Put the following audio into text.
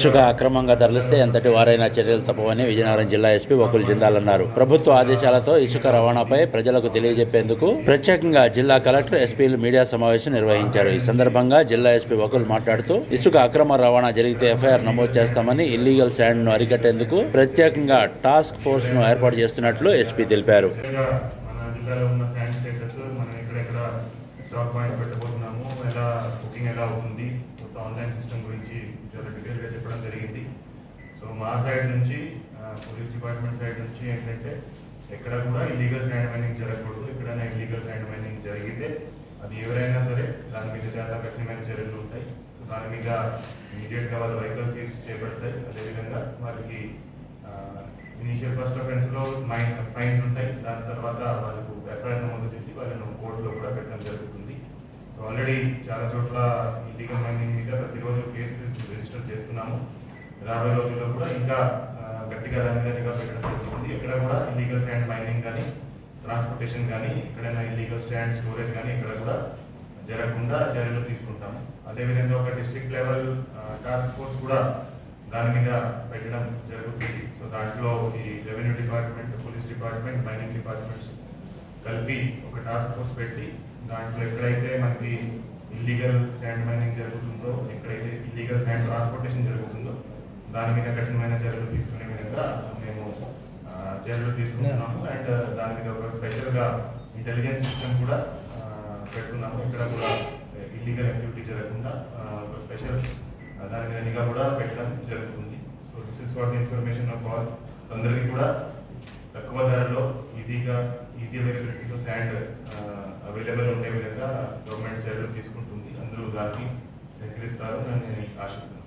ఇసుక అక్రమంగా తరలిస్తే ఎంతటి వారైనా చర్యలు తప్పవని విజయనగరం జిల్లా ఎస్పీ వకుల్ జిందాల్ అన్నారు. ప్రభుత్వ ఆదేశాలతో ఇసుక రవాణాపై ప్రజలకు తెలియజెప్పేందుకు ప్రత్యేకంగా జిల్లా కలెక్టర్ ఎస్పీలు మీడియా సమావేశం నిర్వహించారు. ఈ సందర్భంగా జిల్లా ఎస్పీ వకుల్ మాట్లాడుతూ ఇసుక అక్రమ రవాణా జరిగితే ఎఫ్ఐఆర్ నమోదు చేస్తామని ఇల్లీగల్ శాండ్ను అరికట్టేందుకు ప్రత్యేకంగా టాస్క్ ఫోర్స్ను ఏర్పాటు చేస్తున్నట్లు ఎస్పీ తెలిపారు. స్టాక్ పాయింట్ పెట్టబోతున్నాము ఎలా బుకింగ్ ఎలా అవుతుంది ఆన్లైన్ సిస్టమ్ గురించి చాలా డీటెయిల్గా చెప్పడం జరిగింది సో మా సైడ్ నుంచి పోలీస్ డిపార్ట్మెంట్ సైడ్ నుంచి ఏంటంటే ఎక్కడ కూడా ఇల్లీగల్ శాండ్ మైనింగ్ జరగకూడదు. ఎక్కడైనా ఇల్లీగల్ శాండ్ మైనింగ్ జరిగితే అది ఎవరైనా సరే దాని మీద చాలా కఠినమైన చర్యలు ఉంటాయి. సో దాని మీద ఇమీడియట్గా వాళ్ళ వెహికల్స్ సీజ్ చేపడతాయి అదేవిధంగా వారికి ఇనీషియల్ ఫస్ట్ ఆఫెన్స్లో మైన్ ఫైన్స్ ఉంటాయి. దాని తర్వాత వాళ్ళకు ఎఫ్ఐఆర్ నమోదు చేసి వాళ్ళను కోర్టులో కూడా పెట్టడం జరుగుతుంది. సో ఆల్రెడీ చాలా చోట్ల ఇల్లీగల్ మైనింగ్ మీద ప్రతిరోజు కేసెస్ రిజిస్టర్ చేస్తున్నాము. రాబోయే రోజుల్లో కూడా ఇంకా గట్టిగా దాని మీద నిఘా పెట్టడం జరుగుతుంది. ఎక్కడ కూడా ఇల్లీగల్ శాండ్ మైనింగ్ కానీ ట్రాన్స్పోర్టేషన్ కానీ ఎక్కడైనా ఇల్లీగల్ స్టాండ్ స్టోరేజ్ కానీ ఎక్కడ కూడా జరగకుండా చర్యలు తీసుకుంటాము. అదేవిధంగా ఒక డిస్ట్రిక్ట్ లెవెల్ టాస్క్ ఫోర్స్ కూడా దాని మీద పెట్టడం జరుగుతుంది. సో దాంట్లో ఈ revenue department police department mining departments కలిపి ఒక టాస్క్ ఫోర్స్ పెట్టి దాంట్లో ఎక్కడైతే మనకి ఇల్లీగల్ శాండ్ మైనింగ్ జరుగుతుందో ఎక్కడైతే ఇల్లీగల్ శాండ్ ట్రాన్స్పోర్టేషన్ జరుగుతుందో దాని మీద కఠినమైన చర్యలు తీసుకునే విధంగా మేము చర్యలు తీసుకుంటున్నాము. అండ్ దాని మీద ఒక స్పెషల్గా ఇంటెలిజెన్స్ సిస్టమ్ కూడా పెడుతున్నాము ఇక్కడ కూడా ఇల్లీగల్ యాక్టివిటీ జరగకుండా ఒక స్పెషల్ దాని మీద నిఘా కూడా పెట్టడం జరుగుతుంది. So this is for the information of all అందరికీ కూడా తక్కువ ధరలో ఈజీగా ఈజీ అవైలబిలిటీతో శాండ్ అవైలబుల్ ఉండే విధంగా గవర్నమెంట్ చర్యలు తీసుకుంటుంది. అందరూ దాన్ని సహకరిస్తారు అని నేను ఆశిస్తున్నాను.